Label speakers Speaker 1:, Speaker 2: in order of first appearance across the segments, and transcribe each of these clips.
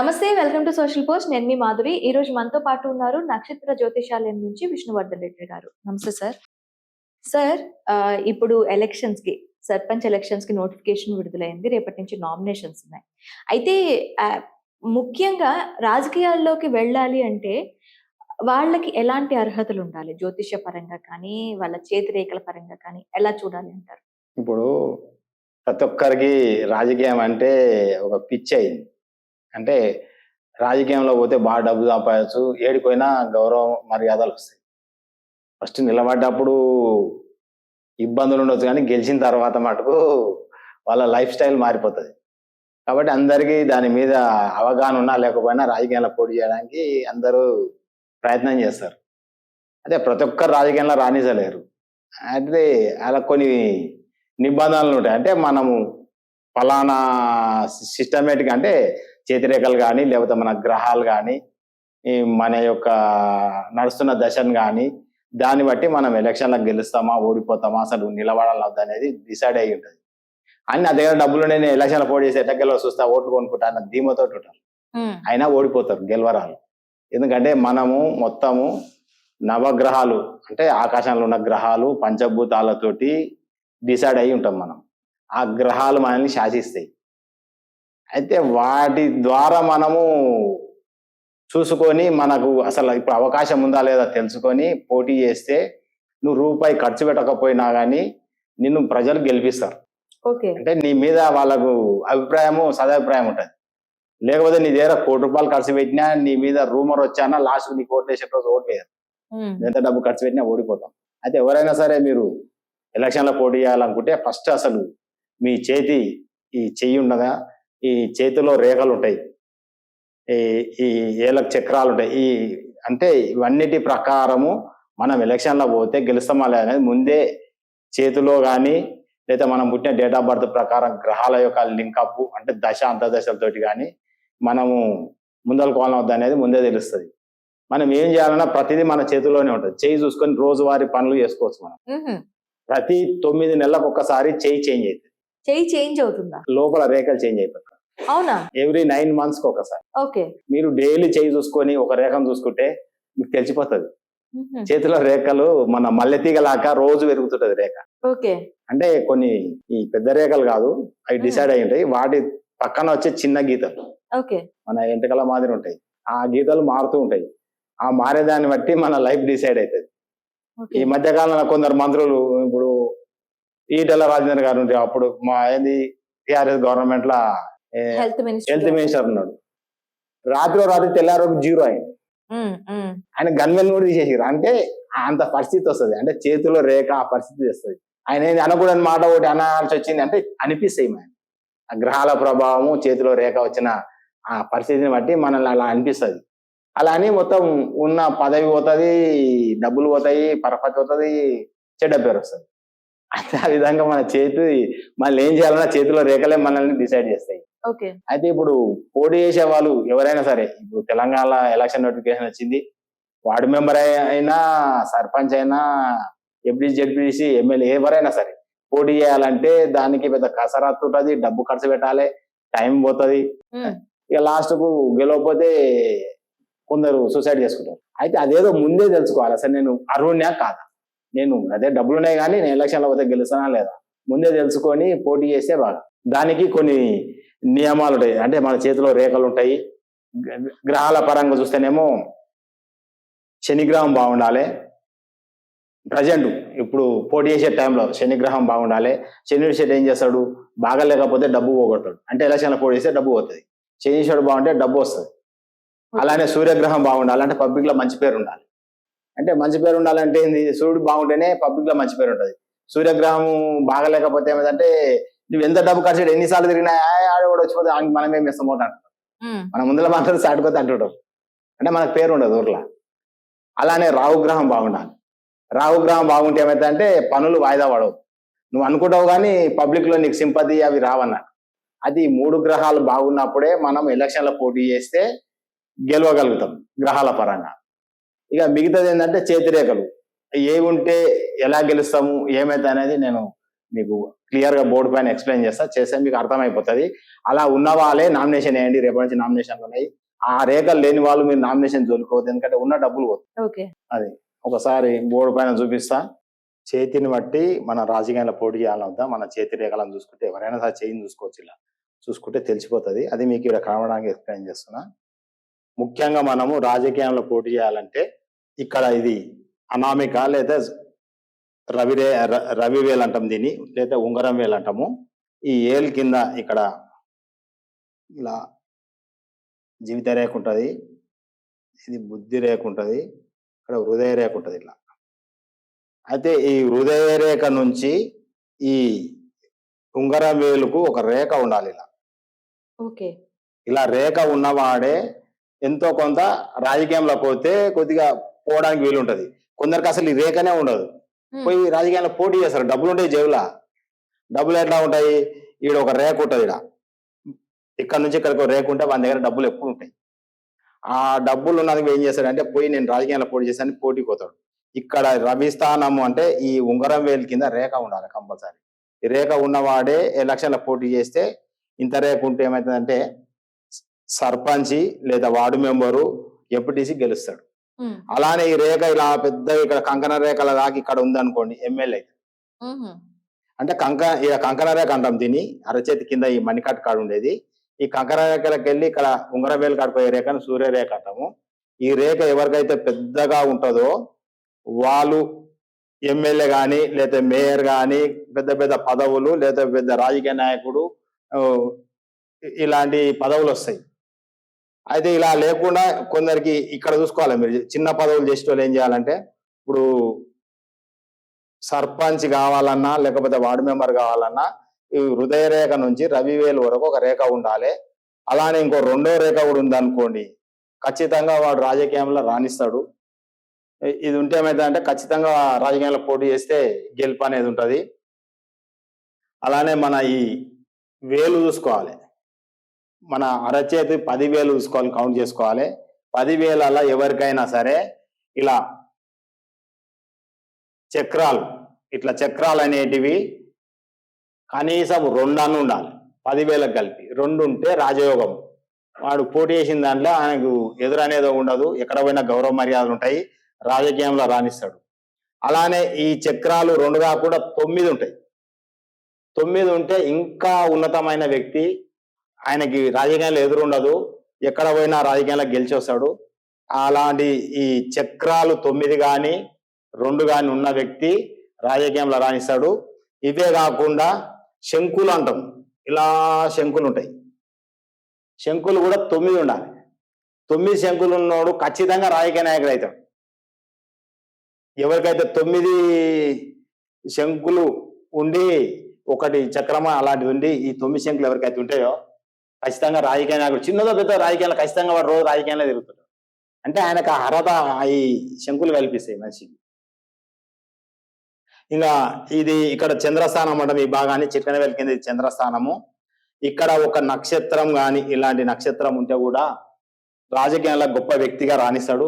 Speaker 1: నమస్తే welcome to social post. నేను మీ మాధురి. ఈ రోజు మనతో పాటు ఉన్నారు నక్షత్ర జ్యోతిషాలయం నుంచి విష్ణువర్ధన్ రెడ్డి గారు. నమస్తే సార్. సార్ ఇప్పుడు ఎలక్షన్స్కి సర్పంచ్ ఎలక్షన్స్కి నోటిఫికేషన్ విడుదలైంది. రేపటి నుంచి నామినేషన్స్ ఉన్నాయి. అయితే ముఖ్యంగా రాజకీయాల్లోకి వెళ్ళాలి అంటే వాళ్ళకి ఎలాంటి అర్హతలు ఉండాలి? జ్యోతిష్య పరంగా కానీ వాళ్ళ చేతి రేఖల పరంగా కానీ ఎలా చూడాలి అంటారు?
Speaker 2: ఇప్పుడు ప్రతి ఒక్కరికి రాజకీయం అంటే ఒక పిచ్చి అయింది. అంటే రాజకీయంలో పోతే బాగా డబ్బు దాపాయచ్చు ఏడిపోయినా గౌరవం మర్యాదలు వస్తాయి. ఫస్ట్ నిలబడ్డప్పుడు ఇబ్బందులు ఉండొచ్చు కానీ గెలిచిన తర్వాత మటుకు వాళ్ళ లైఫ్ స్టైల్ మారిపోతుంది. కాబట్టి అందరికీ దాని మీద అవగాహన ఉన్నా లేకపోయినా రాజకీయాల్లో పోటీ చేయడానికి అందరూ ప్రయత్నం చేస్తారు. అదే ప్రతి ఒక్కరు రాజకీయంలో రాణించలేరు. అయితే అలా కొన్ని నిబంధనలు ఉంటాయి. అంటే మనము ఫలానా సిస్టమేటిక్ అంటే చేతిరేఖలు కానీ లేకపోతే మన గ్రహాలు కానీ మన యొక్క నడుస్తున్న దశను కానీ దాన్ని బట్టి మనం ఎలక్షన్లకు గెలుస్తామా ఓడిపోతామా అసలు నిలబడాలి వద్దా అనేది డిసైడ్ అయి ఉంటుంది. అన్ని నా దగ్గర డబ్బులు నేను ఎలక్షన్లో పోటీ చేసి ఎట్లా గెలవ చూస్తా ఓట్లు కొనుక్కుంటా అన్న ధీమతో ఉంటారు. అయినా ఓడిపోతారు గెలవరాలు ఎందుకంటే మనము మొత్తము నవగ్రహాలు అంటే ఆకాశంలో ఉన్న గ్రహాలు పంచభూతాలతోటి డిసైడ్ అయి ఉంటాం మనం. ఆ గ్రహాలు మనల్ని శాసిస్తాయి. అయితే వాటి ద్వారా మనము చూసుకొని మనకు అసలు ఇప్పుడు అవకాశం ఉందా లేదా తెలుసుకొని పోటీ చేస్తే నువ్వు రూపాయి ఖర్చు పెట్టకపోయినా కానీ నిన్ను ప్రజలు గెలిపిస్తారు.
Speaker 1: ఓకే.
Speaker 2: అంటే నీ మీద వాళ్ళకు అభిప్రాయము సదాభిప్రాయం ఉంటుంది. లేకపోతే నీ దగ్గర కోటి రూపాయలు ఖర్చు పెట్టినా నీ మీద రూమర్ వచ్చానా లాస్ట్ నీ కోట్లు వేసే రోజు వేయరు ఎంత డబ్బు ఖర్చు పెట్టినా ఓడిపోతాం. అయితే ఎవరైనా సరే మీరు ఎలక్షన్లో పోటీ చేయాలనుకుంటే ఫస్ట్ అసలు మీ చేతి ఈ చెయ్యి ఉండగా ఈ చేతిలో రేఖలు ఉంటాయి ఈ ఈ ఏళ్ళకు చక్రాలు ఉంటాయి ఈ అంటే ఇవన్నిటి ప్రకారము మనం ఎలక్షన్లో పోతే గెలుస్తామా అనేది ముందే చేతిలో కానీ లేదా మనం పుట్టిన డేట్ ఆఫ్ బర్త్ ప్రకారం గ్రహాల యొక్క లింకప్ అంటే దశ అంతర్దశలతోటి కానీ మనము ముందలు కోలం అనేది ముందే తెలుస్తుంది. మనం ఏం చేయాలన్నా ప్రతిదీ మన చేతిలోనే ఉంటుంది. చేయి చూసుకొని రోజువారీ పనులు చేసుకోవచ్చు మనం. ప్రతి తొమ్మిది నెలలకు ఒక్కసారి చేయి చేంజ్ అవుతుంది
Speaker 1: చెయ్యి చేంజ్ అవుతుందా?
Speaker 2: లోపల రేఖలు చేంజ్ అయిపోతాయి.
Speaker 1: అవునా?
Speaker 2: ఎవ్రీ నైన్ మంత్స్కి ఒకసారి.
Speaker 1: ఓకే.
Speaker 2: మీరు డైలీ చేయి చూసుకొని ఒక రేఖను చూసుకుంటే మీకు తెలిసిపోతుంది. చేతిలో రేఖలు మన మల్లెతీగలాక రోజు పెరుగుతుంటది రేఖ.
Speaker 1: ఓకే.
Speaker 2: అంటే కొన్ని ఈ పెద్ద రేఖలు కాదు అవి డిసైడ్ అయి ఉంటాయి. వాటి పక్కన వచ్చే చిన్న గీతలు.
Speaker 1: ఓకే.
Speaker 2: మన ఎంటకల మాదిరి ఉంటాయి. ఆ గీతలు మారుతూ ఉంటాయి. ఆ మారేదాన్ని బట్టి మన లైఫ్ డిసైడ్ అవుతుంది ఈ మధ్య కాలంలో కొందరు మంత్రులు ఈటెల రాజేంద్ర గారు ఉంటే అప్పుడు మా ఏంది టిఆర్ఎస్ గవర్నమెంట్ లా
Speaker 1: హెల్త్ మినిస్టర్
Speaker 2: ఉన్నాడు. రాత్రి రాత్రి తెల్లారు జీరో అయింది. ఆయన గన్మెన్ కూడా తీసేసారు అంటే అంత పరిస్థితి వస్తుంది. అంటే చేతిలో రేఖ ఆ పరిస్థితి వస్తుంది. ఆయన ఏంది అనకూడని మాట ఒకటి అనాల్సి వచ్చింది అంటే అనిపిస్తాయి మన ఆ గ్రహాల ప్రభావము చేతిలో రేఖ వచ్చిన ఆ పరిస్థితిని బట్టి మనల్ని అలా అనిపిస్తుంది. అలా అని మొత్తం ఉన్న పదవి పోతుంది డబ్బులు పోతాయి పరపతి పోతుంది చెడ్డ పేరు వస్తుంది. అయితే ఆ విధంగా మన చేతి మళ్ళీ ఏం చేయాలన్నా చేతిలో రేఖలే మనల్ని డిసైడ్ చేస్తాయి.
Speaker 1: ఓకే.
Speaker 2: అయితే ఇప్పుడు పోటీ చేసే వాళ్ళు ఎవరైనా సరే ఇప్పుడు తెలంగాణ ఎలక్షన్ నోటిఫికేషన్ వచ్చింది. వార్డు మెంబర్ అయినా సర్పంచ్ అయినా ఎంపీ జడ్పీసీ ఎమ్మెల్యే ఎవరైనా సరే పోటీ చేయాలంటే దానికి పెద్ద కసరత్తు ఉంటుంది డబ్బు ఖర్చు పెట్టాలి టైం పోతుంది. ఇక లాస్ట్కు గెలవకపోతే కొందరు సూసైడ్ చేసుకుంటారు. అయితే అదేదో ముందే తెలుసుకోవాలి. అసలు నేను అర్హుణ్యా కాదా? నేను అదే డబ్బులు ఉన్నాయి కానీ నేను ఎలక్షన్లో పోతే గెలుస్తానా లేదా? ముందే తెలుసుకొని పోటీ చేస్తే బాగా. దానికి కొన్ని నియమాలు ఉంటాయి. అంటే మన చేతిలో రేఖలు ఉంటాయి. గ్ర- గ్రహాల పరంగా చూస్తేనేమో శనిగ్రహం బాగుండాలి. ప్రజెంట్ ఇప్పుడు పోటీ చేసే టైంలో శనిగ్రహం బాగుండాలి. శని షెడ్ ఏం చేస్తాడు? బాగా లేకపోతే డబ్బు పోగొట్టాడు అంటే ఎలక్షన్లో పోటీ చేస్తే డబ్బు పోతుంది. శనీశ్వరుడు బాగుంటే డబ్బు వస్తుంది. అలానే సూర్యగ్రహం బాగుండాలి అంటే పబ్లిక్లో మంచి పేరు ఉండాలి. అంటే మంచి పేరు ఉండాలంటే ఏంది? సూర్యుడు బాగుంటేనే పబ్లిక్లో మంచి పేరు ఉంటుంది. సూర్యగ్రహం బాగలేకపోతే ఏమిటంటే నువ్వు ఎంత డబ్బు ఖర్చు ఎన్నిసార్లు తిరిగినా "ఆ, ఆడ కూడా వచ్చిపోతే మనమేం ఇస్తాం అంటారు మన ముందర మాత్రం సాటుకోతే అంటుంటాం. అంటే మనకు పేరు ఉండదు ఊర్లో. అలానే రాహుగ్రహం బాగుండాలి. రాహుగ్రహం బాగుంటే ఏమైతే పనులు వాయిదా పడవు. నువ్వు అనుకుంటావు కానీ పబ్లిక్లో నీకు సింపతి అవి రావన్నట్టు అది మూడు గ్రహాలు బాగున్నప్పుడే మనం ఎలక్షన్లో పోటీ చేస్తే గెలవగలుగుతాం గ్రహాల పరంగా. ఇక మిగతాది ఏంటంటే చేతిరేఖలు. ఏ ఉంటే ఎలా గెలుస్తాము ఏమైతే అనేది నేను మీకు క్లియర్గా బోర్డు పైన ఎక్స్ప్లెయిన్ చేస్తా చేస్తే మీకు అర్థమైపోతుంది. అలా ఉన్న వాళ్ళే నామినేషన్ వేయండి రేపటి నుంచి నామినేషన్లు ఉన్నాయి. ఆ రేఖలు లేని వాళ్ళు మీరు నామినేషన్ జోలుకోవద్దు ఎందుకంటే ఉన్న డబ్బులు పోతాయి.
Speaker 1: ఓకే.
Speaker 2: ఒకసారి బోర్డు పైన చూపిస్తా. చేతిని బట్టి మన రాజకీయాల్లో పోటీ చేయాలని వద్దా మన చేతి రేఖలను చూసుకుంటే ఎవరైనా సరే చేయిని చూసుకోవచ్చు ఇలా. చూసుకుంటే తెలిసిపోతుంది. అది మీకు ఇక్కడ కనబడానికి ఎక్స్ప్లెయిన్ చేస్తున్నా. ముఖ్యంగా మనము రాజకీయంలో పోటీ చేయాలంటే ఇక్కడ ఇది అనామిక లేదా రవిరే రవి వేలు అంటాం దీన్ని లేదా ఉంగరం వేలు అంటాము. ఈ ఏల్ కింద ఇక్కడ ఇలా జీవిత రేఖ ఉంటుంది ఇది బుద్ధి రేఖ ఉంటుంది ఇక్కడ హృదయ రేఖ ఉంటుంది ఇట్లా. అయితే ఈ హృదయ రేఖ నుంచి ఈ ఉంగరం వేలుకు ఒక రేఖ ఉండాలి ఇలా.
Speaker 1: ఓకే.
Speaker 2: ఇలా రేఖ ఉన్నవాడే ఎంతో కొంత రాజకీయంలో పోతే కొద్దిగా పోవడానికి వీలుంటది. కొందరికి అసలు ఈ రేఖనే ఉండదు. పోయి రాజకీయాల్లో పోటీ చేస్తారు. డబ్బులు ఉంటాయి జేబులా డబ్బులు ఎట్లా ఉంటాయి? ఈడ ఒక రేఖ ఉంటుంది ఈడ. ఇక్కడ నుంచి ఇక్కడికి ఒక రేఖ ఉంటే వాళ్ళ దగ్గర డబ్బులు ఎప్పుడు ఉంటాయి. ఆ డబ్బులు ఉన్నది ఏం చేస్తాడంటే పోయి నేను రాజకీయాల్లో పోటీ చేశాను పోటీ పోతాడు. ఇక్కడ రవి స్థానము అంటే ఈ ఉంగరం వేలు కింద రేఖ ఉండాలి కంపల్సరీ. ఈ రేఖ ఉన్నవాడే ఎలక్షన్లో పోటీ చేస్తే ఇంత రేఖ ఉంటే ఏమవుతుందంటే సర్పంచి లేదా వార్డు మెంబరు ఎంపీటీసీ గెలుస్తాడు. అలానే ఈ రేఖ ఇలా పెద్ద ఇక్కడ కంకణ రేఖల దాకా ఇక్కడ ఉందనుకోండి ఎమ్మెల్యే అంటే కంక ఇక కంకణ రేఖ అంటాం దీన్ని అరచేతి కింద ఈ మణికట్ కాడు ఉండేది. ఈ కంకణ రేఖలకు వెళ్ళి ఇక్కడ ఉంగర వేలు కాడిపోయే రేఖను సూర్య రేఖ అంటాము. ఈ రేఖ ఎవరికైతే పెద్దగా ఉంటుందో వాళ్ళు ఎమ్మెల్యే కానీ లేదా మేయర్ కానీ పెద్ద పెద్ద పదవులు లేదా పెద్ద రాజకీయ నాయకుడు ఇలాంటి పదవులు వస్తాయి. అయితే ఇలా లేకుండా కొందరికి ఇక్కడ చూసుకోవాలి మీరు. చిన్న పదవులు చేసే వాళ్ళు ఏం చేయాలంటే ఇప్పుడు సర్పంచ్ కావాలన్నా లేకపోతే వార్డు మెంబర్ కావాలన్నా ఈ హృదయ రేఖ నుంచి రవివేలు వరకు ఒక రేఖ ఉండాలి. అలానే ఇంకో రెండో రేఖ కూడా ఉందనుకోండి ఖచ్చితంగా వాడు రాజకీయంలో రాణిస్తాడు. ఇది ఉంటే ఏమైందంటే ఖచ్చితంగా రాజకీయాల్లో పోటీ చేస్తే గెలుపు అనేది ఉంటుంది. అలానే మన ఈ వేలు చూసుకోవాలి. మన అరచేతి పదివేలు చూసుకోవాలి కౌంట్ చేసుకోవాలి. పదివేలలో ఎవరికైనా సరే ఇలా చక్రాలు ఇట్లా చక్రాలు అనేటివి కనీసం రెండు అన్న ఉండాలి. పదివేలకు కలిపి. రెండు ఉంటే రాజయోగం. వాడు పోటీ చేసిన దాంట్లో ఆయనకు ఎదురనేదో ఉండదు. ఎక్కడ పోయినా గౌరవ మర్యాదలు ఉంటాయి. రాజకీయంలో రాణిస్తాడు. అలానే ఈ చక్రాలు రెండు కాకుండా తొమ్మిది ఉంటాయి. తొమ్మిది ఉంటే ఇంకా ఉన్నతమైన వ్యక్తి ఆయనకి రాజకీయాలు ఎదురు ఉండదు ఎక్కడ పోయినా రాజకీయాల్లో గెలిచి వస్తాడు అలాంటి ఈ చక్రాలు తొమ్మిది కానీ రెండు కానీ ఉన్న వ్యక్తి రాజకీయంలో రాణిస్తాడు. ఇవే కాకుండా శంకులు అంటాం. ఇలా శంకులు ఉంటాయి. శంకులు కూడా తొమ్మిది ఉండాలి. తొమ్మిది శంకులు ఉన్నోడు ఖచ్చితంగా రాజకీయ నాయకుడు అవుతాడు. ఎవరికైతే తొమ్మిది శంకులు ఉండి ఒకటి చక్రమ అలాంటిది ఉండి ఈ తొమ్మిది శంకులు ఎవరికైతే ఉంటాయో ఖచ్చితంగా రాజకీయ నాయకుడు చిన్నదో పెద్ద రాజకీయాలు ఖచ్చితంగా వాడు రోజు రాజకీయాల్లో తిరుగుతాడు. అంటే ఆయనకు ఆ అర్హత ఈ శంకులు కల్పిస్తాయి మనిషికి. ఇంకా ఇది ఇక్కడ చంద్రస్థానం అంటే ఈ భాగాన్ని చిట్కన వెలికింది చంద్రస్థానము. ఇక్కడ ఒక నక్షత్రం గాని ఇలాంటి నక్షత్రం ఉంటే కూడా రాజకీయాల్లో గొప్ప వ్యక్తిగా రాణిస్తాడు.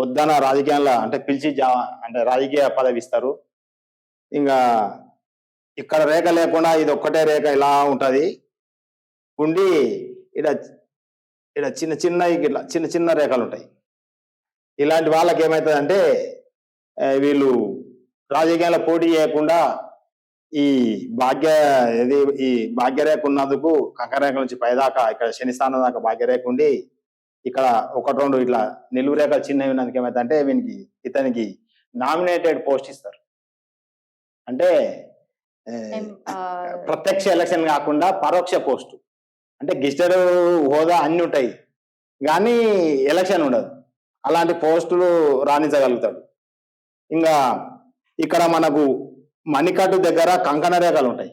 Speaker 2: వద్దన రాజకీయాల్లో అంటే పిలిచి జా అంటే రాజకీయ పదవి ఇస్తారు. ఇంకా ఇక్కడ రేఖ లేకుండా ఇది ఒక్కటే రేఖ ఇలా ఉంటది. ఉండి ఇక్కడ ఇక్కడ చిన్న చిన్న ఇట్లా చిన్న చిన్న రేఖలు ఉంటాయి. ఇలాంటి వాళ్ళకి ఏమవుతుందంటే వీళ్ళు రాజకీయాల్లో పోటీ చేయకుండా ఈ భాగ్య ఇది ఈ భాగ్యరేఖ ఉన్నందుకు కంకరేఖ నుంచి పైదాకా ఇక్కడ శని స్థానం దాకా భాగ్యరేఖ ఉండి ఇక్కడ ఒకటి రెండు ఇట్లా నిలువు రేఖలు చిన్నవి ఉన్నందుకు ఏమైందంటే వీనికి ఇతనికి నామినేటెడ్ పోస్ట్ ఇస్తారు. అంటే ప్రత్యక్ష ఎలక్షన్ కాకుండా పరోక్ష పోస్ట్. అంటే గిస్టర్ హోదా అన్ని ఉంటాయి. కానీ ఎలక్షన్ ఉండదు. అలాంటి పోస్టులు రాణించగలుగుతాడు. ఇంకా ఇక్కడ మనకు మణికట్టు దగ్గర కంకణ రేఖలు ఉంటాయి.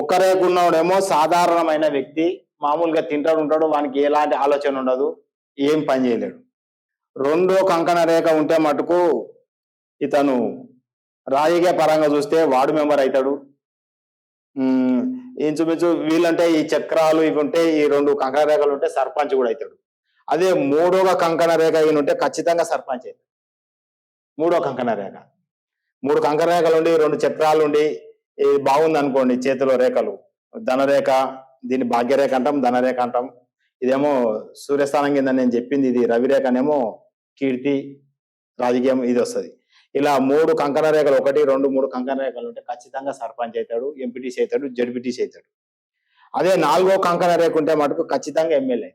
Speaker 2: ఒక్క రేఖ ఉన్నవాడేమో సాధారణమైన వ్యక్తి మామూలుగా తింటాడు ఉంటాడు వానికి ఎలాంటి ఆలోచన ఉండదు ఏం పని చేయలేడు. రెండో కంకణ రేఖ ఉంటే మటుకు ఇతను రాజకీయ పరంగా చూస్తే వార్డు మెంబర్ అవుతాడు. ఇంచుమించు వీళ్ళంటే ఈ చక్రాలు ఇవి ఉంటే ఈ రెండు కంకణ రేఖలు ఉంటే సర్పంచ్ కూడా అవుతాడు. అదే మూడవ కంకణ రేఖ ఈయన ఉంటే ఖచ్చితంగా సర్పంచ్ అవుతాడు. మూడో కంకణ రేఖ. మూడు కంకణ రేఖలు ఉండి రెండు చక్రాలు ఉండి ఇది బాగుంది అనుకోండి చేతిలో రేఖలు. ధనరేఖ దీన్ని భాగ్యరేఖ అంటాం ధనరేఖ అంటాం. ఇదేమో సూర్యస్థానం కింద నేను చెప్పింది ఇది రవిరేఖనేమో కీర్తి రాజకీయం ఇది వస్తుంది. ఇలా మూడు కంకణ రేఖలు ఒకటి రెండు మూడు కంకణ రేఖలు ఉంటే ఖచ్చితంగా సర్పంచ్ అవుతాడు ఎంపీటీసీ అవుతాడు జడ్పీటీసీ అవుతాడు. అదే నాలుగో కంకణ రేఖ ఉంటే మటుకు ఖచ్చితంగా ఎమ్మెల్యే.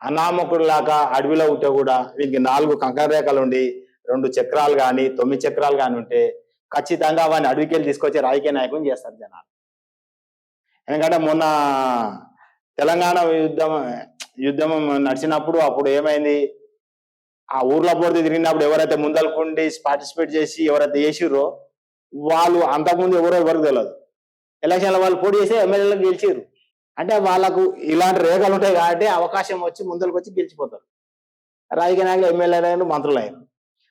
Speaker 2: అనామకుడు లాగా అడవిలో ఉంటే కూడా వీనికి నాలుగు కంకణ రేఖలు ఉండి రెండు చక్రాలు కానీ తొమ్మిది చక్రాలు కానీ ఉంటే ఖచ్చితంగా వాడిని అడవికి వెళ్ళి తీసుకొచ్చి రాజకీయ నాయకుని చేస్తారు జనాలు. ఎందుకంటే మొన్న తెలంగాణ యుద్ధం యుద్ధం నడిచినప్పుడు అప్పుడు ఏమైంది? ఆ ఊర్లో పోటీ తిరిగినప్పుడు ఎవరైతే ముందలుకుండి పార్టిసిపేట్ చేసి ఎవరైతే చేసిర్రో వాళ్ళు అంతకుముందు ఎవరో ఎవరికి తెలియదు ఎలక్షన్ల వాళ్ళు పోటీ చేసి ఎమ్మెల్యేలకు గెలిచిర్రు. అంటే వాళ్ళకు ఇలాంటి రేఖలు ఉంటాయి కాబట్టి అవకాశం వచ్చి ముందరకు వచ్చి గెలిచిపోతారు. రాజకీయ నాయకులు ఎమ్మెల్యేలు మంత్రులు అయ్యారు.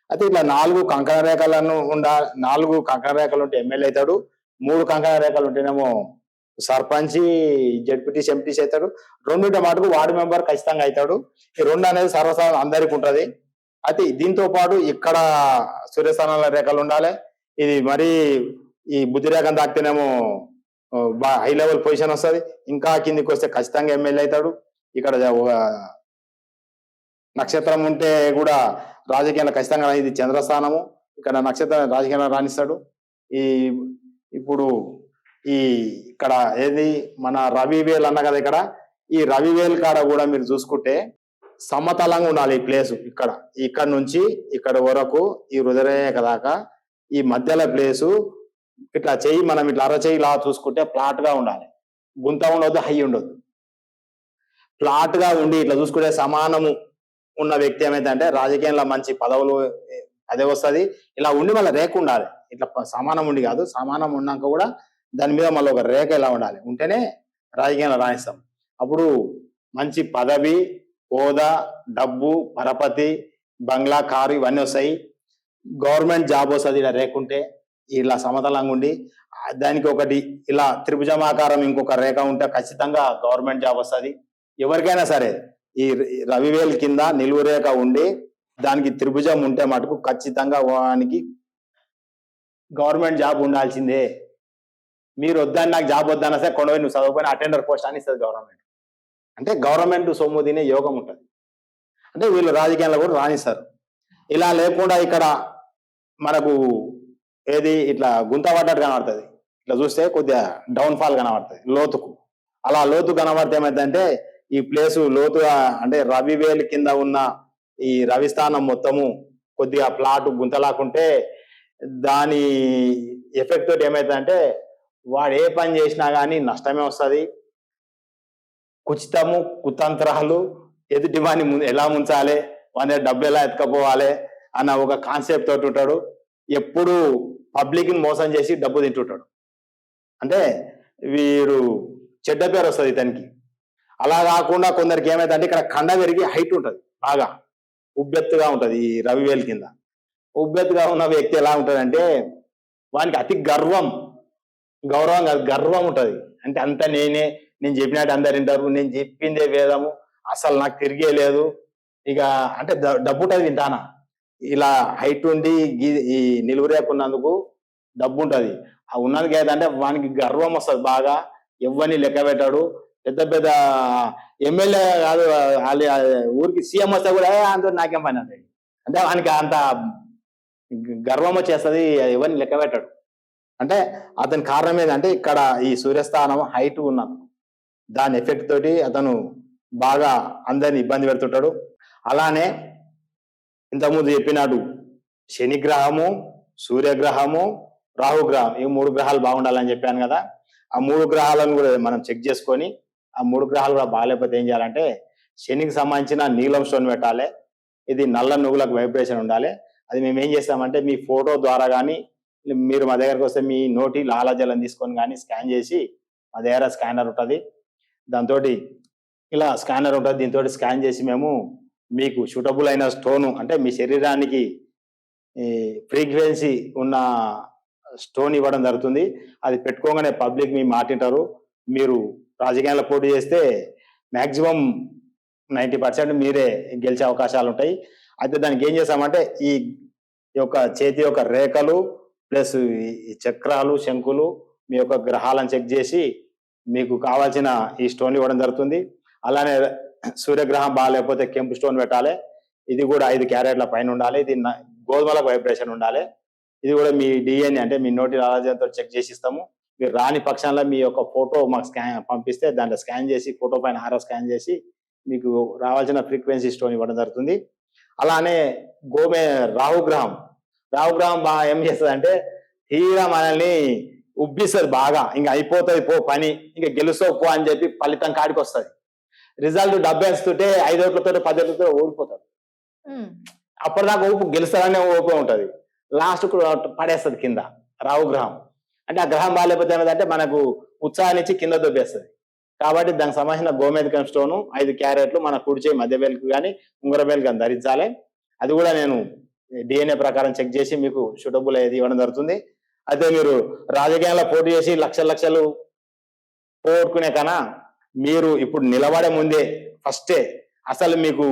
Speaker 2: అయితే ఇట్లా నాలుగు కంకణ రేఖలను ఉండా నాలుగు కంకణ రేఖలు ఉంటే ఎమ్మెల్యే అవుతాడు మూడు కంకణ రేఖలు ఉంటేనేమో సర్పంచ్ జడ్పీటీసీ ఎంపీటీసీ అవుతాడు. రెండుంటే మటుకు వార్డు మెంబర్ ఖచ్చితంగా అవుతాడు. ఈ రెండు అనేది సర్వసాధారణ అందరికి ఉంటది. అయితే దీంతో పాటు ఇక్కడ సూర్యస్థానాల రేఖలు ఉండాలి. ఇది మరీ ఈ బుద్ధి రేఖను తాకితేనేమో బా- హై లెవెల్ పొజిషన్ వస్తుంది. ఇంకా కిందికి వస్తే ఖచ్చితంగా ఎమ్మెల్యే అవుతాడు. ఇక్కడ ఒక నక్షత్రం ఉంటే కూడా రాజకీయాలు ఖచ్చితంగా ఇది చంద్రస్థానము. ఇక్కడ నక్షత్రం రాజకీయాలు రాణిస్తాడు. ఈ ఇప్పుడు ఈ ఇక్కడ ఏది? మన రవివేల్ అన్న కదా ఇక్కడ. ఈ రవివేల్ కాడ కూడా మీరు చూసుకుంటే సమతలంగా ఉండాలి ఈ ప్లేస్ ఇక్కడ. ఇక్కడ నుంచి ఇక్కడ వరకు ఈ హృదయరేఖ దాకా ఈ మధ్యలో ప్లేసు ఇట్లా చెయ్యి మనం ఇట్లా అరచేయి ఇలా చూసుకుంటే ప్లాట్గా ఉండాలి. గుంత ఉండొద్దు హై ఉండొద్దు. ప్లాట్గా ఉండి ఇట్లా చూసుకుంటే సమానము ఉన్న వ్యక్తి ఏమైందంటే రాజకీయంలో మంచి పదవులు అదే వస్తుంది. ఇలా ఉండి మళ్ళీ రేఖ ఉండాలి. ఇట్లా సమానం ఉండి కాదు సమానం ఉన్నాక కూడా దాని మీద మళ్ళీ ఒక రేఖ ఇలా ఉండాలి. ఉంటేనే రాజకీయంలో రాణిస్తాం. అప్పుడు మంచి పదవి హోదా డబ్బు పరపతి బంగ్లా కారు ఇవన్నీ వస్తాయి. గవర్నమెంట్ జాబ్ వస్తుంది ఇలా రేకుంటే ఇలా సమతలంగా ఉండి దానికి ఒకటి ఇలా త్రిభుజమాకారం ఇంకొక రేఖ ఉంటే ఖచ్చితంగా గవర్నమెంట్ జాబ్ వస్తుంది. ఎవరికైనా సరే ఈ రవివేల్ కింద నిలువు రేఖ ఉండి దానికి త్రిభుజం ఉంటే మటుకు ఖచ్చితంగా వానికి గవర్నమెంట్ జాబ్ ఉండాల్సిందే. మీరు వద్దని నాకు జాబ్ వద్దన్నా సరే కొండపోయి నువ్వు చదువుకొని అటెండర్ పోస్ట్ అని ఇస్తుంది గవర్నమెంట్. అంటే గవర్నమెంట్ సొమ్ము తినే యోగం ఉంటుంది. అంటే వీళ్ళు రాజకీయాల్లో కూడా రాణిస్తారు. ఇలా లేకుండా ఇక్కడ మనకు ఏది ఇట్లా గుంత పడ్డట్టు కనబడుతుంది. ఇట్లా చూస్తే కొద్దిగా డౌన్ ఫాల్ కనబడుతుంది లోతుకు. అలా లోతు కనబడితే ఏమైందంటే ఈ ప్లేసు లోతుగా అంటే రవివేలు కింద ఉన్న ఈ రవిస్థానం మొత్తము కొద్దిగా ప్లాట్ గుంతలాకుంటే దాని ఎఫెక్ట్ తోటి ఏమైతుందంటే వాడు ఏ పని చేసినా కానీ నష్టమే వస్తుంది. కుచితము కుతంత్రాలు ఎదుటివాని ఎలా ముంచాలి వాని డబ్బు ఎలా ఎత్తుకపోవాలి అన్న ఒక కాన్సెప్ట్ తోటి ఉంటాడు. ఎప్పుడు పబ్లిక్ని మోసం చేసి డబ్బు తింటుంటాడు. అంటే వీరు చెడ్డ పేరు వస్తుంది ఇతనికి. అలా కాకుండా కొందరికి ఏమైందంటే ఇక్కడ కండ పెరిగి హైట్ ఉంటుంది బాగా. ఉబ్బెత్తుగా ఉంటుంది ఈ రవివేల్ కింద. ఉబ్బెత్తుగా ఉన్న వ్యక్తి ఎలా ఉంటదంటే వానికి అతి గర్వం గౌరవం కాదు గర్వం ఉంటుంది. అంటే అంత నేనే నేను చెప్పినట్టు అందరు వింటారు నేను చెప్పిందే వేదము అసలు నాకు తిరిగే లేదు. ఇక అంటే డబ్బుంటది డబ్బు ఉంటుంది వింటానా? ఇలా హైట్ ఉండి ఈ నిలువురేకున్నందుకు డబ్బు ఉంటుంది ఆ ఉన్నందుకు ఏంటంటే వానికి గర్వం వస్తుంది బాగా. ఎవరిని లెక్క పెట్టాడు. పెద్ద పెద్ద ఎమ్మెల్యే కాదు వాళ్ళ ఊరికి సీఎం వస్తే కూడా అంత నాకేం పని అంటాడు అంటే వానికి అంత గర్వం వచ్చేస్తుంది ఎవరిని లెక్క పెట్టాడు. అంటే అతని కారణం ఏంటంటే ఇక్కడ ఈ సూర్యస్థానం హైట్ ఉన్నది దాని ఎఫెక్ట్ తోటి అతను బాగా అందరిని ఇబ్బంది పెడుతుంటాడు. అలానే ఇంతకుముందు చెప్పినాడు శని గ్రహము సూర్యగ్రహము రాహుగ్రహం ఈ మూడు గ్రహాలు బాగుండాలని చెప్పాను కదా. ఆ మూడు గ్రహాలను కూడా మనం చెక్ చేసుకొని ఆ మూడు గ్రహాలు కూడా బాగాలేకపోతే ఏం చేయాలంటే శనికి సంబంధించిన నీలం స్టోన్ పెట్టాలి. ఇది నల్ల నువ్వులకు వైబ్రేషన్ ఉండాలి. అది మేము ఏం చేస్తామంటే మీ ఫోటో ద్వారా కానీ మీరు మా దగ్గరకు వస్తే మీ నోటి లాలాజలం తీసుకొని కానీ స్కాన్ చేసి మా దగ్గర స్కానర్ ఉంటుంది. దాంతో ఇలా స్కానర్ ఉంటుంది. దీంతో స్కాన్ చేసి మేము మీకు సూటబుల్ అయిన స్టోను అంటే మీ శరీరానికి ఫ్రీక్వెన్సీ ఉన్న స్టోన్ ఇవ్వడం జరుగుతుంది. అది పెట్టుకోగానే పబ్లిక్ మీ మాటింటారు. మీరు రాజకీయాల్లో పోటీ చేస్తే మ్యాక్సిమం నైంటీ పర్సెంట్ మీరే గెలిచే అవకాశాలు ఉంటాయి. అయితే దానికి ఏం చేస్తామంటే ఈ యొక్క చేతి యొక్క రేఖలు ప్లస్ ఈ- ఈ చక్రాలు శంకులు మీ యొక్క గ్రహాలను చెక్ చేసి మీకు కావాల్సిన ఈ స్టోన్ ఇవ్వడం జరుగుతుంది. అలానే సూర్యగ్రహం బాగాలేకపోతే కెంపు స్టోన్ పెట్టాలి. ఇది కూడా ఐదు క్యారెట్ల పైన ఉండాలి. ఇది గోధుమలకు వైబ్రేషన్ ఉండాలి. ఇది కూడా మీ డిఎన్ఏ అంటే మీ నోటి ఆలోచనతో చెక్ చేసి ఇస్తాము. మీరు రాని పక్షంలో మీ యొక్క ఫోటో మాకు స్కాన్ పంపిస్తే దాంట్లో స్కాన్ చేసి ఫోటో పైన ఆరో స్కాన్ చేసి మీకు రావాల్సిన ఫ్రీక్వెన్సీ స్టోన్ ఇవ్వడం జరుగుతుంది. అలానే గోమే రాహుగ్రహం. రాహుగ్రహం బాగా ఏం చేస్తుంది అంటే తీరా మనల్ని ఉబ్బిస్తుంది బాగా. ఇంకా అయిపోతుంది పో పని. ఇంకా గెలుస్తావు పో అని చెప్పి ఫలితం కాడికి వస్తుంది రిజల్ట్ డబ్బు వేస్తుంటే ఐదు ఓట్లతో పది ఓట్లతో ఓడిపోతాడు అప్పటిదాకా ఊపు గెలుస్తారనే ఊపే ఉంటది. లాస్ట్ పడేస్తుంది కింద. రాహుగ్రహం అంటే ఆ గ్రహం బాగాలేకపోతే ఏమిటంటే మనకు ఉత్సాహాన్ని ఇచ్చి కింద దొబ్బేస్తుంది. కాబట్టి దానికి సంబంధించిన గోమేధికం స్టోను ఐదు క్యారెట్లు మన కుడి చేయి మధ్య వేలుకు కానీ ఉంగర వేలుకు కానీ ధరించాలి. అది కూడా నేను డిఎన్ఏ ప్రకారం చెక్ చేసి మీకు సూటబుల్ అయ్యేది ఇవ్వడం జరుగుతుంది. అయితే మీరు రాజకీయాల్లో పోటీ చేసి లక్షల లక్షలు పోగొట్టుకునే కన్నా మీరు ఇప్పుడు నిలబడే ముందే ఫస్టే అసలు మీకు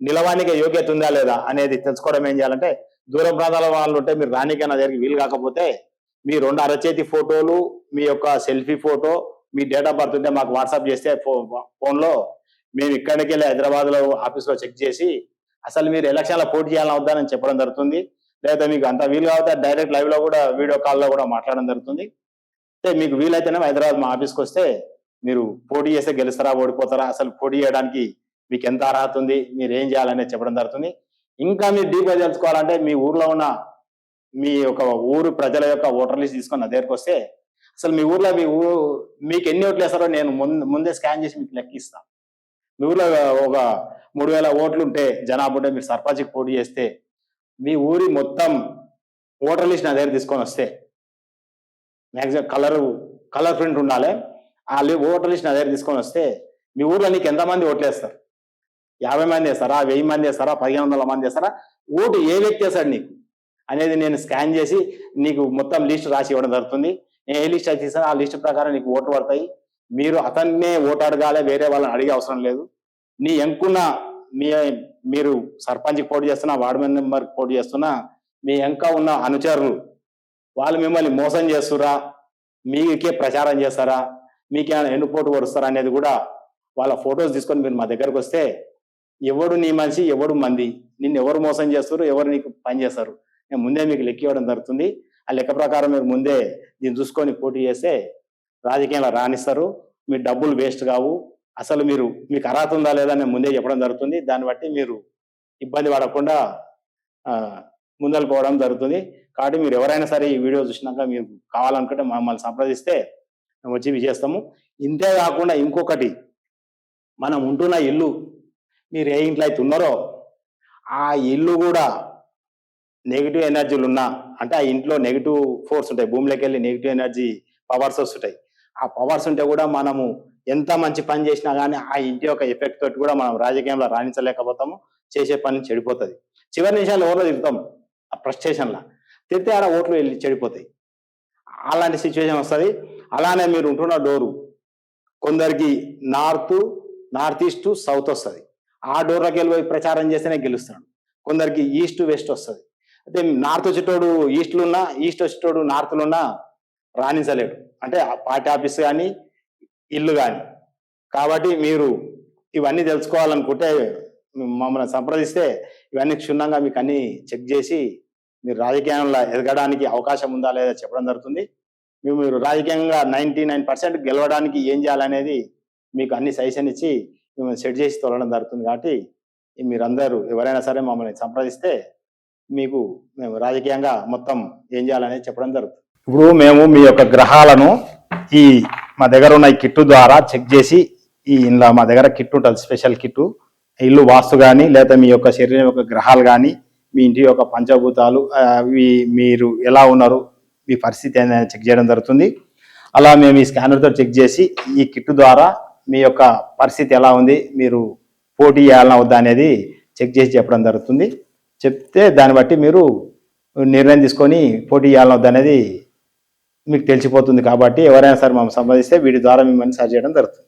Speaker 2: నిలవానికి యోగ్యత ఉందా లేదా అనేది తెలుసుకోవడం ఏం చేయాలంటే దూర ప్రాంతాల వాళ్ళు ఉంటే మీరు రానికైనా దగ్గరికి వీలు కాకపోతే మీ రెండు అరచేతి ఫోటోలు మీ యొక్క సెల్ఫీ ఫోటో మీ డేట్ ఆఫ్ బర్త్ ఉంటే మాకు వాట్సాప్ చేస్తే ఫో- ఫోన్లో మేము ఇక్కడికి వెళ్ళి హైదరాబాద్లో ఆఫీస్లో చెక్ చేసి అసలు మీరు ఎలక్షన్లో పోటీ చేయాలని వద్దని చెప్పడం జరుగుతుంది. లేదా మీకు అంత వీలు కాకపోతే డైరెక్ట్ లైవ్లో కూడా వీడియో కాల్లో కూడా మాట్లాడడం జరుగుతుంది. అంటే మీకు వీలైతేనే హైదరాబాద్ మా ఆఫీస్కి వస్తే మీరు పోటీ చేస్తే గెలుస్తారా ఓడిపోతారా అసలు పోటీ చేయడానికి మీకు ఎంత అర్హత ఉంది మీరు ఏం చేయాలనేది చెప్పడం జరుగుతుంది. ఇంకా మీరు డీప్గా తెలుసుకోవాలంటే మీ ఊర్లో ఉన్న మీ యొక్క ఊరు ప్రజల యొక్క ఓటర్ లిస్ట్ తీసుకొని నా దగ్గరకు వస్తే అసలు మీ ఊర్లో మీ ఊరు మీకు ఎన్ని ఓట్లు వేస్తారో నేను ముందు ముందే స్కాన్ చేసి మీకు లెక్కిస్తాను మీ ఊర్లో ఒక మూడు వేల ఓట్లు ఉంటే జనాభా ఉంటే మీరు సర్పంచ్కి పోటీ చేస్తే మీ ఊరి మొత్తం ఓటర్ లిస్ట్ నా దగ్గర తీసుకొని వస్తే మ్యాక్సిమం కలర్ కలర్ ప్రింట్ ఉండాలి. ఆ ఓటర్ లిస్ట్ నా దగ్గర తీసుకొని వస్తే మీ ఊర్లో నీకు ఎంతమంది ఓట్లేస్తారు యాభై మంది వేస్తారా? వెయ్యి మంది వేస్తారా? పదిహేను వందల మంది వేస్తారా? ఓటు ఏ వ్యక్తి వేస్తాడు నీకు? అనేది నేను స్కాన్ చేసి నీకు మొత్తం లిస్ట్ రాసి ఇవ్వడం జరుగుతుంది. నేను ఏ లిస్ట్ అయితే ఆ లిస్ట్ ప్రకారం నీకు ఓట్లు పడతాయి. మీరు అతన్నే ఓటు అడగాలి వేరే వాళ్ళని అడిగే అవసరం లేదు. నీ ఎంకున్న మీ మీరు సర్పంచ్కి పోటీ చేస్తున్నా వార్డు మెంబర్కి పోటీ చేస్తున్నా మీ ఇంకా ఉన్న అనుచరులు వాళ్ళు మిమ్మల్ని మోసం చేస్తురా? మీకే ప్రచారం చేస్తారా? మీకేమైనా ఎన్నుపోటు పడుస్తారా అనేది కూడా వాళ్ళ ఫొటోస్ తీసుకొని మీరు మా దగ్గరకు వస్తే ఎవడు నీ మనిషి ఎవడు మంది? నిన్ను ఎవరు మోసం చేస్తారు ఎవరు నీకు పని చేస్తారు? నేను ముందే మీకు లెక్క ఇవ్వడం జరుగుతుంది. ఆ లెక్క ప్రకారం మీరు ముందే దీన్ని చూసుకొని పోటీ చేస్తే రాజకీయంలో రాణిస్తారు. మీ డబ్బులు వేస్ట్ కావు. అసలు మీరు మీకు అర్హత ఉందా లేదా నేను ముందే చెప్పడం జరుగుతుంది. దాన్ని బట్టి మీరు ఇబ్బంది పడకుండా ఆ, పోవడం జరుగుతుంది. కాబట్టి మీరు ఎవరైనా సరే ఈ వీడియో చూసినాక మీరు కావాలనుకుంటే మమ్మల్ని సంప్రదిస్తే మేము వచ్చి ఇవి చేస్తాము ఇంతే కాకుండా ఇంకొకటి మనం ఉంటున్న ఇల్లు మీరు ఏ ఇంట్లో అయితే ఉన్నారో ఆ ఇల్లు కూడా నెగిటివ్ ఎనర్జీలు ఉన్నా అంటే ఆ ఇంట్లో నెగిటివ్ ఫోర్స్ ఉంటాయి. భూమిలోకి వెళ్ళి నెగిటివ్ ఎనర్జీ పవర్స్ వస్తుంటాయి. ఆ పవర్స్ ఉంటే కూడా మనము ఎంత మంచి పని చేసినా కానీ ఆ ఇంటి యొక్క ఎఫెక్ట్ తోటి కూడా మనం రాజకీయంలో రాణించలేకపోతాము. చేసే పని చెడిపోతుంది. చివరి నిమిషాలు ఎవరో తిరుగుతాం ఆ ఫ్రస్ట్రేషన్లో తిరిగితే ఆడ ఓట్లు వెళ్ళి చెడిపోతాయి. అలాంటి సిచ్యువేషన్ వస్తుంది. అలానే మీరు ఉంటున్న డోరు కొందరికి నార్త్ నార్త్ ఈస్ట్ సౌత్ వస్తుంది. ఆ డోర్లోకి వెళ్ళిపోయి ప్రచారం చేస్తేనే గెలుస్తాడు. కొందరికి ఈస్ట్ వెస్ట్ వస్తుంది. అయితే నార్త్ వచ్చేటోడు ఈస్ట్లో ఉన్నా ఈస్ట్ వచ్చేటోడు నార్త్లో ఉన్నా రాణించలేడు. అంటే ఆ పార్టీ ఆఫీస్ కానీ ఇల్లు కానీ కాబట్టి మీరు ఇవన్నీ తెలుసుకోవాలనుకుంటే మమ్మల్ని సంప్రదిస్తే ఇవన్నీ క్షుణ్ణంగా మీకు అన్ని చెక్ చేసి మీరు రాజకీయంలో ఎదగడానికి అవకాశం ఉందా లేదా చెప్పడం జరుగుతుంది. మేము మీరు రాజకీయంగా నైంటీ నైన్ పర్సెంట్ గెలవడానికి ఏం చేయాలనేది మీకు అన్ని సజెషన్ ఇచ్చి మిమ్మల్ని సెట్ చేసి తొలగడం జరుగుతుంది కాబట్టి మీరందరూ ఎవరైనా సరే మమ్మల్ని సంప్రదిస్తే మీకు మేము రాజకీయంగా మొత్తం ఏం చేయాలనేది చెప్పడం జరుగుతుంది. ఇప్పుడు మేము మీ యొక్క గ్రహాలను ఈ మా దగ్గర ఉన్న ఈ కిట్టు ద్వారా చెక్ చేసి ఈ ఇంట్లో మా దగ్గర కిట్ ఉంటుంది స్పెషల్ కిట్టు. ఇల్లు వాస్తు కానీ లేదా మీ యొక్క శరీరం యొక్క గ్రహాలు కానీ మీ ఇంటి యొక్క పంచభూతాలు అవి మీరు ఎలా ఉన్నారు మీ పరిస్థితి అనేది చెక్ చేయడం జరుగుతుంది. అలా మేము ఈ స్కానర్తో చెక్ చేసి ఈ కిట్ ద్వారా మీ యొక్క పరిస్థితి ఎలా ఉంది మీరు పోటీ చేయాలన్నా వద్దా అనేది చెక్ చేసి చెప్పడం జరుగుతుంది. చెప్తే దాన్ని బట్టి మీరు నిర్ణయం తీసుకొని పోటీ చేయాలన్నా వద్దా అనేది మీకు తెలిసిపోతుంది కాబట్టి ఎవరైనా సరే మమ్మల్ని సంబంధిస్తే వీటి ద్వారా మిమ్మల్ని సరి చేయడం జరుగుతుంది.